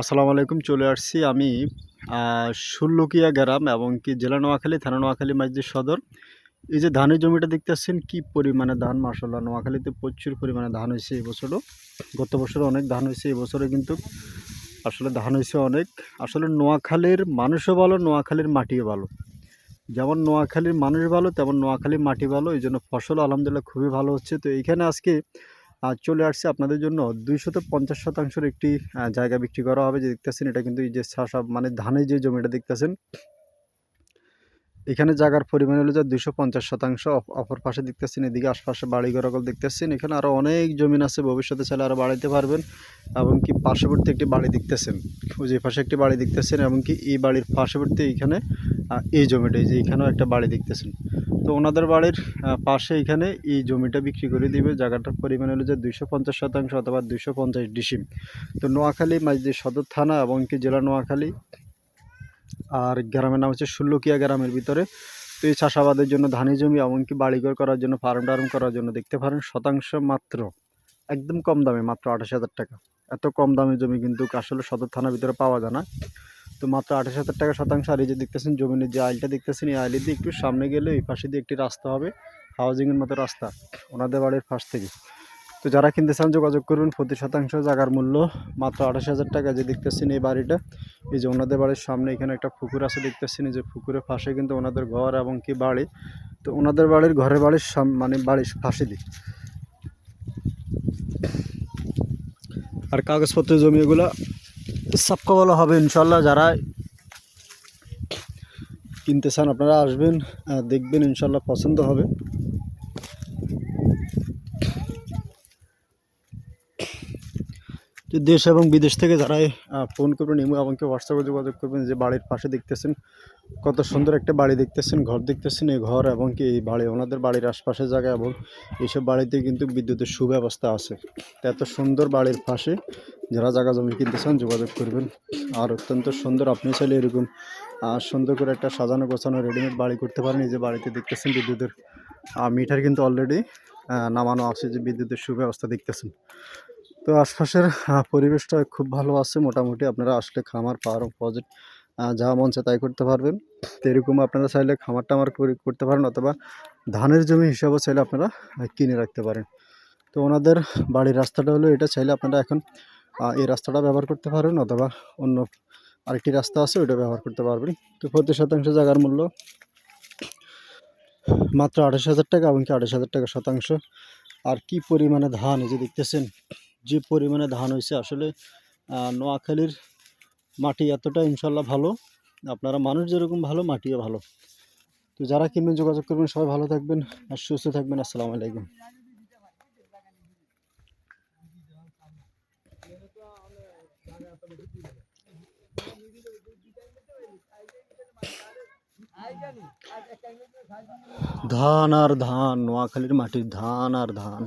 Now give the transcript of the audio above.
আসসালামু আলাইকুম, চলে আসছি আমি ষোল্লকিয়া গ্রাম এবং কি জেলা নোয়াখালী, থানা নোয়াখালী মসজিদ সদর। এই যে ধানের জমিটা দেখতে দেখতেছেন, কি পরিমাণে ধান? মাসাল্লাহ নোয়াখালীতে প্রচুর পরিমাণে ধান হয়েছে এই বছরও। গত বছরও অনেক ধান হয়েছে, এই বছরে কিন্তু আসলে ধান হয়েছে অনেক। আসলে নোয়াখালীর মানুষও ভালো, নোয়াখালীর মাটিও ভালো। যেমন নোয়াখালীর মানুষ ভালো, তেমন নোয়াখালীর মাটি ভালো, এই জন্য ফসল আলহামদুলিল্লাহ খুবই ভালো হচ্ছে। তো এইখানে আজকে আহ, চলে আসছে আপনাদের জন্য। দুইশত পঞ্চাশ শতাংশের একটি জায়গা বিক্রি করা হবে যে দেখতেছেন এটা কিন্তু এই যে চাষা মানে ধানের যে জমিটা দেখতেছেন এখানে জায়গার পরিমাণ হলো যে দুশো পঞ্চাশ শতাংশ। অপ- অপর পাশে দেখতেছেন এদিকে আশপাশে বাড়ি ঘরকল দেখতেছেন। এখানে আরও অনেক জমিন আছে ভবিষ্যতে চাইলে আরও বাড়াইতে পারবেন। এবং কি পার্শ্ববর্তী একটি বাড়ি দেখতেছেন যে পাশে একটি বাড়ি দেখতেছেন এবং কি এই বাড়ির পার্শ্ববর্তী এইখানে আহ, এই জমিটা, এই যে এখানেও একটা বাড়ি দেখতেছেন। তো ওনাদের বাড়ির পাশে এখানে এই জমিটা বিক্রি করে দিবে। জায়গাটার পরিমাণ হলো যে দুইশো পঞ্চাশ শতাংশ অথবা দুইশো পঞ্চাশ ডিসিম। তো নোয়াখালী মাঝদি সদর থানা এবং কি জেলা নোয়াখালী, আর গ্রামের নাম হচ্ছে ষোল্লকিয়া গ্রামের ভিতরে। তো এই চাষাবাদের জন্য ধানি জমি এমনকি বাড়িঘর করার জন্য, ফার্ম টার্ম করার জন্য দেখতে পারেন, শতাংশ মাত্র, একদম কম দামে, মাত্র আঠাশ হাজার টাকা। এত কম দামে জমি কিন্তু আসলে সদর থানার ভিতরে পাওয়া যায় না। তো মাত্র আঠাশ হাজার টাকা শতাংশ। আর এই যে দেখতেছেন, জমিনের যে আইলটা দেখতেছেন, এই আইলের দিয়ে একটু সামনে গেলে এই পাশে দিয়ে একটি রাস্তা হবে হাউজিংয়ের মতো রাস্তা, ওনাদের বাড়ির পাশ থেকে। তো যারা কিনতে চান, যোগাযোগ করবেন প্রতি শতাংশ জায়গার মূল্য মাত্র আঠাশ হাজার টাকা। যে দেখতেছেন, এই বাড়িটা, এই যে ওনাদের বাড়ির সামনে এখানে একটা পুকুর আছে, দেখতেছেন, এই যে পুকুরের পাশে কিন্তু ওনাদের ঘর এবং কি বাড়ি। তো ওনাদের বাড়ির ঘরের বাড়ির মানে বাড়ির পাশে দিই আর কাগজপত্র জমি এগুলো সাপকা বলা হবে ইনশাল্লাহ যারা কিনতে চান আপনারা আসবেন দেখবেন ইনশাল্লাহ পছন্দ হবে। তো দেশ এবং বিদেশ থেকে যারাই ফোন করবেন এবং কেউ হোয়াটসঅ্যাপে যোগাযোগ করবেন, যে বাড়ির পাশে দেখতেছেন, কত সুন্দর একটা বাড়ি দেখতেছেন, ঘর দেখতেছেন, এই ঘর এবং কি এই বাড়ি, ওনাদের বাড়ির আশপাশের জায়গা এবং এইসব বাড়িতে কিন্তু বিদ্যুতের সুব্যবস্থা আছে। এত সুন্দর বাড়ির পাশে যারা জায়গা জমি কিনতে চান যোগাযোগ করবেন। আর অত্যন্ত সুন্দর, আপনি চাইলে এরকম সুন্দর করে একটা সাজানো গোছানো রেডিমেড বাড়ি করতে পারেন। এই যে বাড়িতে দেখতেছেন বিদ্যুতের মিটার কিন্তু অলরেডি নামানো আছে যে বিদ্যুতের সুব্যবস্থা দেখতেছেন। তো আশপাশের পরিবেশটা খুব ভালো আছে। মোটামুটি আপনারা আসলে খামার পাওয়ার প্রজেক্ট যা মন চায় তাই করতে পারবেন। তো এরকম আপনারা চাইলে খামার টামার করে করতে পারেন, অথবা ধানের জমি হিসাবে চাইলে আপনারা কিনে রাখতে পারেন। তো ওনাদের বাড়ির রাস্তাটা হলো এটা। চাইলে আপনারা এখন এই রাস্তাটা ব্যবহার করতে পারেন অথবা অন্য আরেকটি রাস্তা আছে, ওইটা ব্যবহার করতে পারবেন। তো প্রতি শতাংশ জায়গার মূল্য মাত্র আঠাশ হাজার টাকা এমনকি আঠাশ হাজার টাকা শতাংশ। আর কি পরিমাণে ধান, এই যে দেখতেছেন, যে পরিমাণে ধান হয়েছে আসলে নোয়াখালীর মাটি এতটা ইনশাল্লাহ ভালো, আপনারা মানুষ যেরকম ভালো, মাটিও ভালো। তো যারা কিনবেন, যোগাযোগ করবেন, সবাই ভালো থাকবেন আর সুস্থ থাকবেন। আসসালামু আলাইকুম। ধান আর ধান নোয়াখালীর মাটির ধান আর ধান।